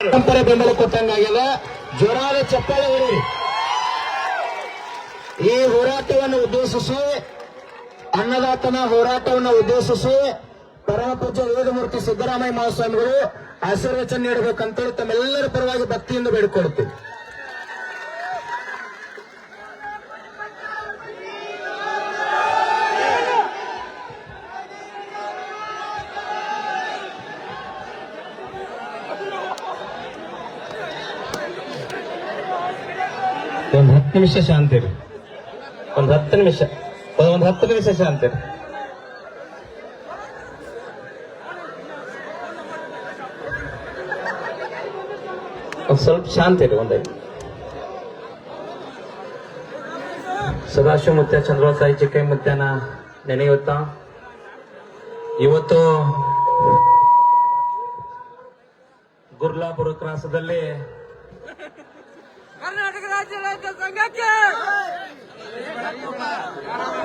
ಪರಂಪರೆ ಬೆಂಬಲ ಕೊಟ್ಟಂಗಾಗ್ಯದ ಜೋರಾದ ಚಪ್ಪಾಳೆ ಈ ಹೋರಾಟವನ್ನು ಉದ್ದೇಶಿಸಿ, ಅನ್ನದಾತನ ಹೋರಾಟವನ್ನು ಉದ್ದೇಶಿಸಿ ಪರಮ ಪೂಜ್ಯ ವೇದಮೂರ್ತಿ ಸಿದ್ದರಾಮಯ್ಯ ಮಹಾಸ್ವಾಮಿಗಳು ಆಶೀರ್ವಚನ ನೀಡಬೇಕಂತೇಳಿ ತಮ್ಮೆಲ್ಲರ ಪರವಾಗಿ ಭಕ್ತಿಯಿಂದ ಬೇಡಿಕೊಳ್ಳುತ್ತೀವಿ. ಒಂದ್ ಹತ್ತು ನಿಮಿಷ ಶಾಂತಿ ರೀ ಒಂದ್ ಹತ್ತು ನಿಮಿಷ. ಒಂದು ಹತ್ತು ನಿಮಿಷ ಶಾಂತಿ ರೀ ಒಂದು ಸ್ವಲ್ಪ ಶಾಂತಿ ರೀ ಒಂದೈದು ಸದಾಶಿವ ಮುತ್ಯ ಚಂದ್ರವ ಸಾಯಿ ಚಿಕ್ಕೈ ಮುತ್ಯನ ನೆನೆಯುತ್ತಾ? ಇವತ್ತು ಗುರ್ಲಾಪುರ ಕ್ರಾಸದಲ್ಲಿ ಕರ್ನಾಟಕ ರಾಜ್ಯ ರೈತ ಸಂಘಕ್ಕೆ.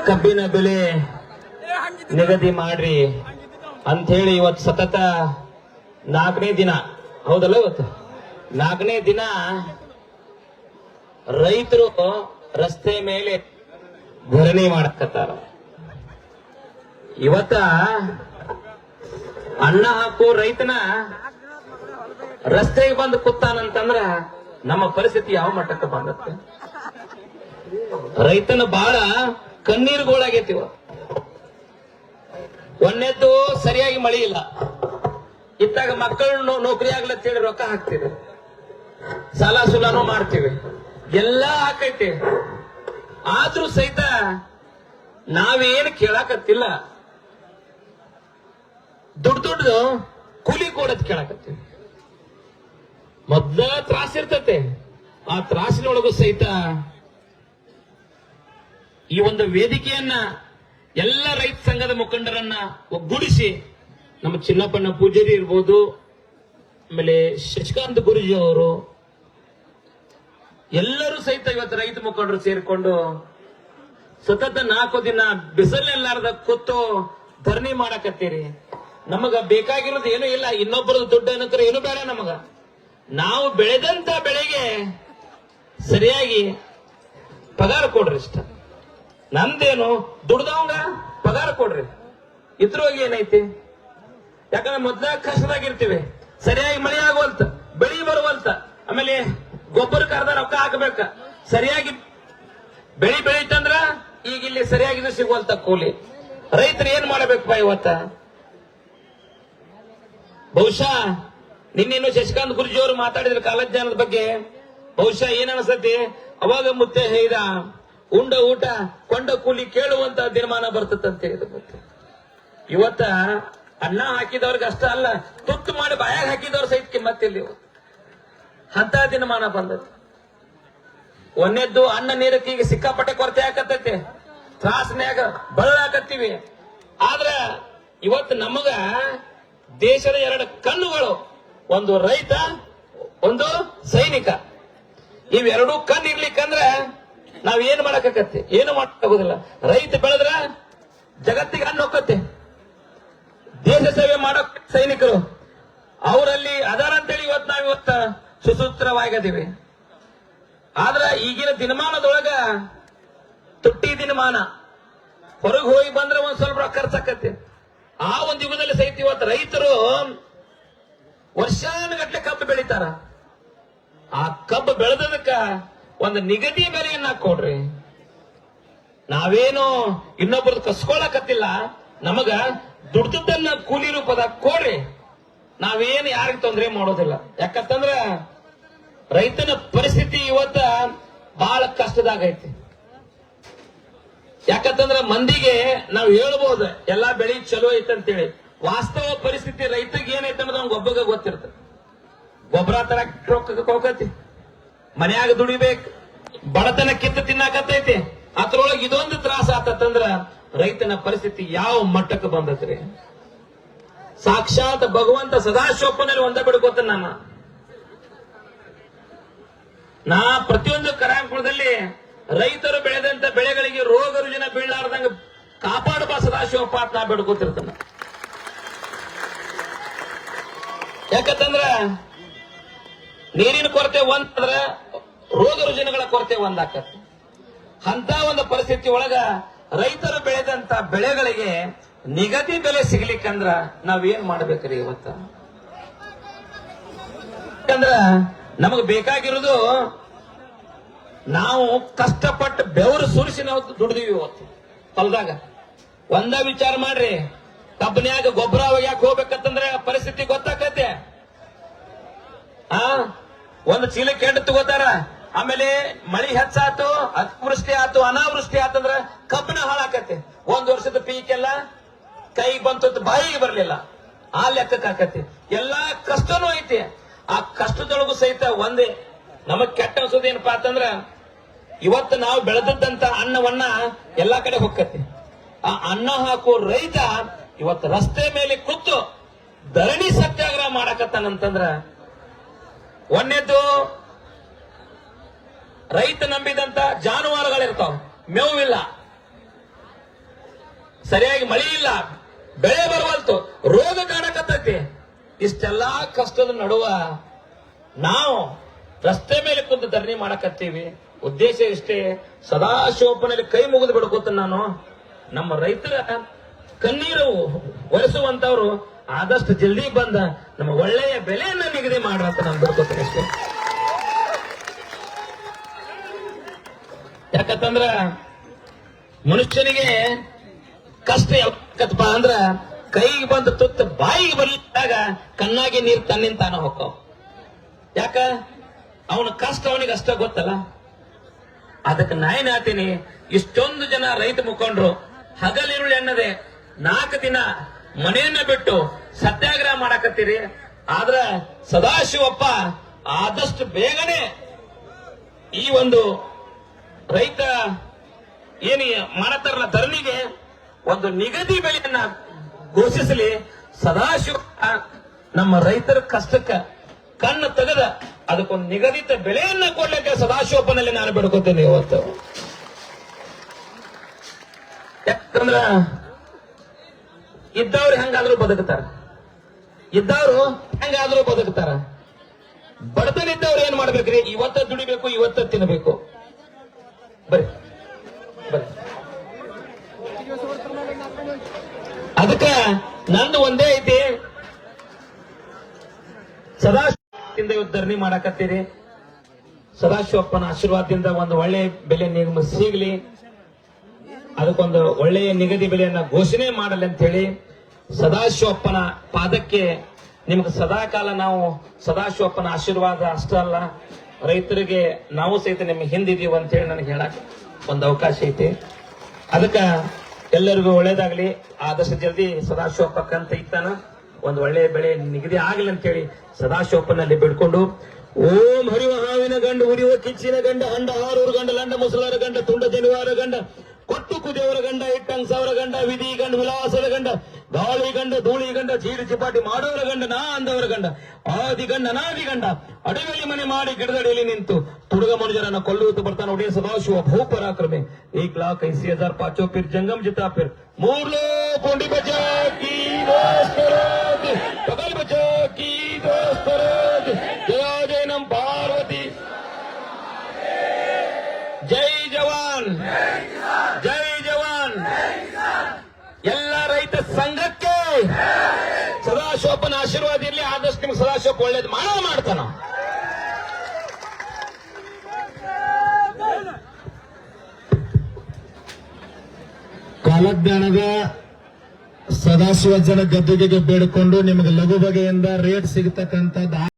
ಕಬ್ಬಿನ ಬೆಲೆ ನಿಗದಿ ಮಾಡ್ರಿ. ಅಂತ ಹೇಳಿ ಇವತ್ತು ಸತತ ನಾಲ್ಕನೇ ದಿನ ಹೌದಲ್ಲ ಇವತ್ತು? ನಾಲ್ಕನೇ ದಿನ ರೈತರು ರಸ್ತೆ ಮೇಲೆ ಧರಣಿ ಮಾಡಕತ್ತಾರ. ಇವತ್ತ ಅನ್ನ ಹಾಕೋ ರೈತನ ರಸ್ತೆಗೆ ಬಂದು ಕೂತಾನಂತಂದ್ರ ನಮ್ಮ ಪರಿಸ್ಥಿತಿ ಯಾವ ಮಟ್ಟಕ್ಕೆ ಬಂದತ್ತೆ? ರೈತನ ಬಾಳ ಕಣ್ಣೀರುಗಳಾಗೈತಿ ಇವತ್ತು ಒಂದನೇದ್ದು ಸರಿಯಾಗಿ ಮಳಿ ಇಲ್ಲ. ಇತ್ತಾಗ ಮಕ್ಕಳು ನೌಕರಿ ಆಗ್ಲತ್ತೇಳಿ ರೊಕ್ಕ ಹಾಕ್ತೀವಿ ಸಾಲ ಸುಲಾನು ಮಾಡ್ತೀವಿ. ಎಲ್ಲಾ ಹಾಕೈತಿ ಆದ್ರೂ ಸಹಿತ ನಾವೇನು ಕೇಳಾಕತ್ತಿಲ್ಲ. ದುಡ್ಡು ದುಡ್ಡು ಕೂಲಿ ಕೊಡೋದ್ ಕೇಳಾಕತ್ತೀವಿ. ಮೊದ್ಲ ತ್ರಾಸ ಇರ್ತತೆ. ಆ ತ್ರಾಸಿನೊಳಗೂ ಸಹಿತ ಈ ಒಂದು ವೇದಿಕೆಯನ್ನ ಎಲ್ಲ ರೈತ ಸಂಘದ ಮುಖಂಡರನ್ನ ಒಗ್ಗೂಡಿಸಿ ನಮ್ಮ ಚಿನ್ನಪ್ಪನ ಪೂಜಾರಿ ಇರ್ಬೋದು, ಆಮೇಲೆ ಶಶಿಕಾಂತ್ ಗುರುಜಿ ಅವರು, ಎಲ್ಲರೂ ಸಹಿತ ಇವತ್ತು ರೈತ ಮುಖಂಡರು ಸೇರಿಕೊಂಡು ಸತತ ನಾಲ್ಕು ದಿನ ಬಿಸಿಲೆಲ್ಲಾರ್ದ ಕೂತು ಧರಣಿ ಮಾಡಕತ್ತೀರಿ. ನಮಗ ಬೇಕಾಗಿರೋದು ಏನೂ ಇಲ್ಲ ಇನ್ನೊಬ್ಬರದ್ದು ದುಡ್ಡು ಏನಂತಾರೆ ಏನು ಬೇಡ ನಮಗ. ನಾವು ಬೆಳೆದಂತ ಬೆಳೆಗೆ ಸರಿಯಾಗಿ ಪಗಾರ ಕೊಡ್ರಿ ಇಷ್ಟ ನಮ್ದೇನು ದುಡ್ದವಂಗ ಪಗಾರ ಕೊಡ್ರಿ. ಇದ್ರೊಳಗೆ ಏನೈತಿ? ಯಾಕಂದ್ರೆ ಮೊದ್ಲ ಕಷ್ಟದಾಗಿರ್ತೀವಿ ಸರಿಯಾಗಿ ಮಳೆ ಆಗುವಂತ ಬೆಳಿ ಬರುವಂತ ಆಮೇಲೆ ಗೊಬ್ಬರ ಕರೆದ ರೊಕ್ಕ ಹಾಕಬೇಕ. ಸರಿಯಾಗಿ ಬೆಳಿ ಬೆಳೀತಂದ್ರ ಈಗ ಇಲ್ಲಿ ಸರಿಯಾಗಿ ಸಿಗುವಂತ ಕೂಲಿ. ರೈತರು ಏನ್ ಮಾಡಬೇಕಪ್ಪ ಇವತ್ತ? ಬಹುಶಃ ನಿನ್ನೇನು ಶಶಿಕಾಂತ್ ಗುರುಜಿ ಅವರು ಮಾತಾಡಿದ್ರ ಕಾಲಜ್ಞಾನದ ಬಗ್ಗೆ? ಬಹುಶಃ ಏನ್ ಅನ್ಸತಿ ಅವಾಗ ಮುತ್ತೆ ಹೇಳಿದ, ಉಂಡ ಊಟ, ಕೊಂಡ ಕೂಲಿ ಕೇಳುವಂತ ದಿನಮಾನ ಬರ್ತದಂತೆ ಇವತ್ತ ಅನ್ನ ಹಾಕಿದವ್ರಿಗೆ ಅಷ್ಟ ಅಲ್ಲ, ತುತ್ತು ಮಾಡಿ ಬಾಯಾಗ ಹಾಕಿದವ್ರ ಸಹಿತ ಕಿಮ್ಮತ್ತಿಲ್ಲ ಇವತ್ತು. ಅಂತ ದಿನಮಾನ ಬಂದದ್ದು. ಒಂದನೇದ್ದು ಅನ್ನ ನೀರಕ್ಕೆ ಈಗ ಸಿಕ್ಕಾಪಟ್ಟೆ ಕೊರತೆ ಆಕತ್ತೈತಿ. ತ್ರಾಸ್ನ್ಯಾಗ ಬಳಲಾಕತ್ತೀವಿ ಆದ್ರ ಇವತ್ತು ನಮಗ ದೇಶದ ಎರಡು ಕಣ್ಣುಗಳು ಒಂದು ರೈತ, ಒಂದು ಸೈನಿಕ. ಇವೆರಡೂ ಕಣ್ ಇರ್ಲಿಕ್ಕಂದ್ರ ನಾವ್ ಏನ್ ಮಾಡಕತ್ತೆ ಏನು ಮಾಡಕ್ಕಾಗುದಿಲ್ಲ. ರೈತ ಬೆಳೆದ್ರ ಜಗತ್ತಿಗೆ ಹಣ್ಣು ಹೋಗತ್ತೆ ದೇಶ ಸೇವೆ ಮಾಡೋ ಸೈನಿಕರು. ಅವರಲ್ಲಿ ಅದಾರ ಅಂತೇಳಿ ಇವತ್ತು ನಾವ್ ಇವತ್ತ ಸುಸೂತ್ರವಾಗಿದ್ದೀವಿ. ಆದ್ರ ಈಗಿನ ದಿನಮಾನದೊಳಗ ತುಟ್ಟಿ ದಿನಮಾನ. ಹೊರಗೆ ಹೋಗಿ ಬಂದ್ರೆ ಒಂದ್ ಸ್ವಲ್ಪ ಖರ್ಚಾಕತ್ತೆ ಆ ಒಂದು ಯುಗದಲ್ಲಿ ಸಹಿತ ಇವತ್ತು ರೈತರು ವರ್ಷಾನುಗಟ್ಲೆ ಕಬ್ಬು ಬೆಳಿತಾರ. ಆ ಕಬ್ಬು ಬೆಳೆದದಕ್ಕ ಒಂದು ನಿಗದಿ ಬೆಲೆಯನ್ನ ಕೊಡ್ರಿ. ನಾವೇನು ಇನ್ನೊಬ್ರದ್ದು ಕಸ್ಕೊಳಕತ್ತಿಲ್ಲ, ನಮಗ ದುಡ್ದನ್ನ ಕೂಲಿ ರೂಪದ ಕೊಡ್ರಿ. ನಾವೇನು ಯಾರಿಗೆ ತೊಂದರೆ ಮಾಡೋದಿಲ್ಲ. ಯಾಕಂತಂದ್ರ ರೈತನ ಪರಿಸ್ಥಿತಿ ಇವತ್ತ ಬಹಳ ಕಷ್ಟದಾಗೈತಿ. ಯಾಕಂತಂದ್ರ ಮಂದಿಗೆ ನಾವು ಹೇಳ್ಬೋದು, ಎಲ್ಲಾ ಬೆಳಿ ಚಲೋ ಐತೆ ಅಂತೇಳಿ ವಾಸ್ತವ ಪರಿಸ್ಥಿತಿ ರೈತಗೆ ಏನೈತೆ ಅನ್ನೋದು ಅವ್ನಿಗೆ ಒಬ್ಬಗ ಗೊತ್ತಿರ್ತದೆ ಗೊಬ್ಬರ ತರ ಹೋಗತಿ ಮನ್ಯಾಗ ದುಡಿಬೇಕು. ಬಡತನ ಕಿತ್ತು ತಿನ್ನಾಕತ್ತೈತಿ. ಅದ್ರೊಳಗೆ ಇದೊಂದು ತ್ರಾಸ ಆತಂದ್ರ ರೈತನ ಪರಿಸ್ಥಿತಿ ಯಾವ ಮಟ್ಟಕ್ಕೆ ಬಂದತ್ರಿ? ಸಾಕ್ಷಾತ್ ಭಗವಂತ ಸದಾಶಿವಪ್ಪನಲ್ಲಿ ಒಂದ ಬಿಡ್ಕೋತ ನಾನು. ನಾ ಪ್ರತಿಯೊಂದು ಕರಾಂಕುಳದಲ್ಲಿ ರೈತರು ಬೆಳೆದಂತ ಬೆಳೆಗಳಿಗೆ ರೋಗ ರುಜಿನ ಬೀಳಲಾರ್ದಂಗ ಕಾಪಾಡಬಾ ಸದಾಶಿವಪ್ಪ ನಾ ಬೇಡ್ಕೋತಿರ್ತಾನ ಯಾಕಂತಂದ್ರ ನೀರಿನ ಕೊರತೆ ಒಂದ್ರ ರೋಗ ರುಜಿನಗಳ ಕೊರತೆ ಒಂದಾಕತ್ತೆ. ಅಂತ ಒಂದು ಪರಿಸ್ಥಿತಿ ಒಳಗ ರೈತರು ಬೆಳೆದಂತ ಬೆಳೆಗಳಿಗೆ ನಿಗದಿ ಬೆಲೆ ಸಿಗ್ಲಿಕ್ಕಂದ್ರ ನಾವೇನ್ ಮಾಡ್ಬೇಕ್ರಿ ಇವತ್ತ? ಯಾಕಂದ್ರ ನಮಗ್ ಬೇಕಾಗಿರೋದು ನಾವು ಕಷ್ಟಪಟ್ಟು ಬೆವರು ಸುರಿಸಿ ನಾವು ದುಡಿದೀವಿ ಇವತ್ತು. ಹೊಲದಾಗ ಒಂದ ವಿಚಾರ ಮಾಡ್ರಿ. ಕಬ್ಬನ್ಯಾಗ ಗೊಬ್ಬರ ಯಾಕೆ ಹೋಗ್ಬೇಕಂತಂದ್ರೆ ಪರಿಸ್ಥಿತಿ ಗೊತ್ತಾಕತ್ತೆ. ಆ? ಒಂದು ಚೀಲಕ್ಕೆ ಕೆಂಡ ತಗೋತಾರ. ಆಮೇಲೆ ಮಳಿ ಹೆಚ್ಚಾತು, ಅತಿವೃಷ್ಟಿ ಆತು, ಅನಾವೃಷ್ಟಿ ಆತಂದ್ರ ಕಬ್ಬನ ಹಾಳಾಕತ್ತೆ. ಒಂದ್ ವರ್ಷದ ಪೀಕೆಲ್ಲ ಕೈ ಬಂತು ಬಾಯಿಗೆ ಬರಲಿಲ್ಲ. ಆ ಲೆಕ್ಕಕ್ಕೆ ಆಕತಿ ಎಲ್ಲಾ ಕಷ್ಟನೂ ಐತಿ. ಆ ಕಷ್ಟದೊಳಗು ಸಹಿತ ಒಂದೇ. ನಮಗ್ ಕೆಟ್ಟ ಅನ್ಸೋದು ಏನಪ್ಪಾ ಅಂತಂದ್ರ, ಇವತ್ತು ನಾವು ಬೆಳೆದದ್ದಂತ ಅನ್ನವನ್ನ ಎಲ್ಲಾ ಕಡೆ ಹೊಕ್ಕತಿ ಆ ಅನ್ನ ಹಾಕೋ ರೈತ ಇವತ್ತು ರಸ್ತೆ ಮೇಲೆ ಕೂತು ಧರಣಿ ಸತ್ಯಾಗ್ರಹ ಮಾಡಕತ್ತಾನಂತಂದ್ರ ಒಂದೇದ್ದು ರೈತ ನಂಬಿದಂತ ಜಾನುವಾರುಗಳಿರ್ತಾವ. ಮೇವಿಲ್ಲ. ಸರಿಯಾಗಿ ಮಳಿ ಇಲ್ಲ. ಬೆಳೆ ಬರವಲ್ತು. ರೋಗ ಕಾಣಕತ್ತೈತಿ. ಇಷ್ಟೆಲ್ಲಾ ಕಷ್ಟದ ನಡುವ ನಾವು ರಸ್ತೆ ಮೇಲೆ ಕುಂತು ಧರಣಿ ಮಾಡಕತ್ತೀವಿ. ಉದ್ದೇಶ ಇಷ್ಟೇ. ಸದಾಶಿವಪ್ಪನಲ್ಲಿ ಕೈ ಮುಗಿದು ಬಿಡ್ಕೋತ ನಾನು. ನಮ್ಮ ರೈತರ ಕಣ್ಣೀರು ಒರೆಸುವಂತವ್ರು ಆದಷ್ಟು ಜಲ್ದಿ ಬಂದ ನಮ್ಮ ಒಳ್ಳೆಯ ಬೆಲೆಯನ್ನ ನಿಗದಿ ಮಾಡುವಂತ ನಾನು ಬರ್ಕೋತೇನೆ ಅಷ್ಟೇ. ಯಾಕಂತಂದ್ರ ಮನುಷ್ಯನಿಗೆ ಕಷ್ಟ ಯಾಕಪ್ಪ ಅಂದ್ರ ಕೈಗೆ ಬಂದ ತುತ್ತ ಬಾಯಿಗೆ ಬರ್ಲಿದ್ದಾಗ ಕಣ್ಣಾಗಿ ನೀರು ತನ್ನಿಂದ ತಾನ ಹೋಗ್ತಾವ ಯಾಕ? ಅವನ ಕಷ್ಟ ಅವನಿಗೆ ಅಷ್ಟ ಗೊತ್ತಲ್ಲ. ಅದಕ್ಕೆ ನಾ ಹಾತೀನಿ ಇಷ್ಟೊಂದು ಜನ ರೈತ ಮುಖಂಡ್ರು ಹಗಲಿರುಳು ಎನ್ನದೆ ನಾಲ್ಕು ದಿನ ಮನೆಯನ್ನ ಬಿಟ್ಟು ಸತ್ಯಾಗ್ರಹ ಮಾಡಾಕತ್ತೀರಿ. ಆದ್ರ ಸದಾಶಿವಪ್ಪ ಆದಷ್ಟು ಬೇಗನೆ ಈ ಒಂದು ರೈತ ಏನು ಮಾಡತಾರಲ್ಲ ಧರಣಿಗೆ ಒಂದು ನಿಗದಿ ಬೆಲೆಯನ್ನ ಘೋಷಿಸಲಿ. ಸದಾಶಿವ ನಮ್ಮ ರೈತರ ಕಷ್ಟಕ್ಕ ಕಣ್ಣು ತೆಗೆದ ಅದಕ್ಕೊಂದು ನಿಗದಿತ ಬೆಲೆಯನ್ನ ಕೊಡ್ಲಿಕ್ಕೆ ಸದಾಶಿವಪ್ಪನಲ್ಲಿ ನಾನು ಬೇಡ್ಕೊತೇನೆ ಇವತ್ತು. ಯಾಕಂದ್ರ ಇದ್ದವ್ರು ಹೆಂಗಾದ್ರೂ ಬದುಕ್ತಾರ. ಇದ್ದವ್ರು ಹೆಂಗಾದ್ರೂ ಬದುಕ್ತಾರ. ಬಡತನ ಇದ್ದವ್ರು ಏನ್ ಮಾಡ್ಬೇಕ್ರಿ? ಇವತ್ತ ದುಡಿಬೇಕು, ಇವತ್ತ ತಿನ್ನಬೇಕು ಬರ್ರಿ. ಬರ್ರಿ. ಅದಕ್ಕ ನಂದು ಒಂದೇ ಐತಿ. ಸದಾಶಿವದಿಂದ ಇವತ್ತು ಧರಣಿ ಮಾಡಾಕತ್ತೀರಿ. ಸದಾಶಿವಪ್ಪನ ಆಶೀರ್ವಾದದಿಂದ ಒಂದು ಒಳ್ಳೆ ಬೆಲೆ ನಿಗಮ ಸಿಗ್ಲಿ. ಅದಕ್ಕೊಂದು ಒಳ್ಳೆಯ ನಿಗದಿ ಬೆಲೆಯನ್ನ ಘೋಷಣೆ ಮಾಡಲಿ ಅಂತ ಹೇಳಿ ಸದಾಶಿವಪ್ಪನ ಪಾದಕ್ಕೆ ನಿಮ್ಗೆ ಸದಾಕಾಲ ನಾವು ಸದಾಶಿವಪ್ಪನ ಆಶೀರ್ವಾದ ಅಷ್ಟೇ ಅಲ್ಲ ರೈತರಿಗೆ ನಾವು ಸಹಿತ ನಿಮ್ಗೆ ಹಿಂದಿದೀವಿ ಅಂತ ಹೇಳಿ ನನಗೆ ಹೇಳಕ್ ಒಂದು ಅವಕಾಶ ಐತಿ. ಅದಕ್ಕ ಎಲ್ಲರಿಗೂ ಒಳ್ಳೇದಾಗ್ಲಿ. ಆದಷ್ಟು ಜಲ್ದಿ ಸದಾಶಿವಪ್ಪಕ್ಕಂತ ಇತ್ತಾನ ಒಂದು ಒಳ್ಳೆಯ ಬೆಳೆ ನಿಗದಿ ಆಗಲಿ ಅಂತ ಹೇಳಿ ಸದಾಶಿವಪ್ಪನಲ್ಲಿ ಬಿಡ್ಕೊಂಡು, ಓಂ ಹರಿವ ಹಾವಿನ ಗಂಡ, ಉರಿಯುವ ಕಿಚ್ಚಿನ ಗಂಡ, ಹಂಡ ಹಾರೂರು ಗಂಡ, ಲಂಡ ಮುಸಲಾರ ಗಂಡ, ತುಂಡ ಜನಿವಾರ ಗಂಡ ಕುತ್ತು ಕುದೇವರ ಗಂಡ, ಇಟ್ಟಂಗ್ ಸಾವಿರ ಗಂಡ, ವಿಧಿ ಗಂಡ, ವಿಲಾಸದ ಗಂಡ, ಗಾಳಿ ಗಂಡ, ಧೂಳಿ ಗಂಡ ಚೀರಿ ಚಿಪಾಟಿ ಮಾಡೋರ ಗಂಡ, ನಾ ಅಂದವರ ಗಂಡ, ಆದಿ ಗಂಡ ನಾದಿ ಗಂಡ ಅಡಗಲಿ ಮನೆ ಮಾಡಿ ಗಿಡದಡಿಯಲ್ಲಿ ನಿಂತು ತುಡುಗ ಮನುಜರನ್ನ ಕೊಲ್ಲುವುದು ಬರ್ತಾನೆ ಒಡೆಯ ಸದಾಶಿವ, ಭೂಪರಾಕ್ರಮೆ. ಏಕ್ ಲಾಖ ಐಸಿ ಹಜಾರ್ ಪಾಚೋ ಪಿರ್ ಜಂಗಮ್ ಜಿತಾಪಿರ್. ಮೂರ್ಲೋ ಕೊಂಡಿ ಬಜಾ ಸದಾಶಿವಪ್ಪನ ಆಶೀರ್ವಾದ ಇರಲಿ, ಆದಷ್ಟು ನಿಮ್ಗೆ ಸದಾಶಿವಪ್ಪ ಒಳ್ಳೇದು ಮಾಡೋದು ಮಾಡ್ತಾನ ಕಾಲಜ್ಞಾನದ ಸದಾಶಿವ ಜನ ಗದ್ದುಗೆಗೆ ಬೇಡಿಕೊಂಡು ನಿಮಗೆ ಲಘು ಬಗೆಯಿಂದ ರೇಟ್ ಸಿಗತಕ್ಕಂಥದ್ದು